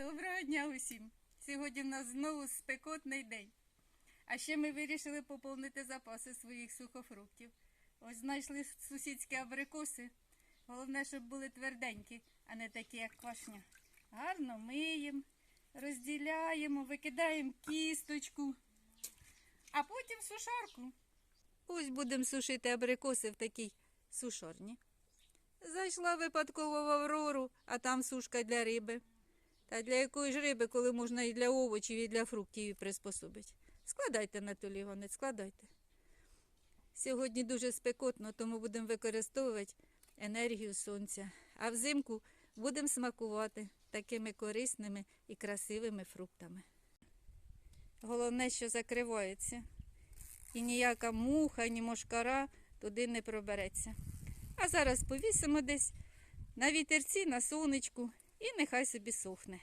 Доброго дня усім! Сьогодні в нас знову спекотний день. А ще ми вирішили поповнити запаси своїх сухофруктів. Ось знайшли сусідські абрикоси. Головне, щоб були тверденькі, а не такі, як квашня. Гарно миємо, розділяємо, викидаємо кісточку, а потім сушарку. Ось будемо сушити абрикоси в такій сушарні. Зайшла випадково в Аврору, а там сушка для риби. Та для якої ж риби, коли можна і для овочів, і для фруктів і приспособити. Складайте, Анатолій Іванович, складайте. Сьогодні дуже спекотно, тому будемо використовувати енергію сонця. А взимку будемо смакувати такими корисними і красивими фруктами. Головне, що закривається. І ніяка муха, ні мошкара туди не пробереться. А зараз повісимо десь на вітерці, на сонечку і нехай собі сохне.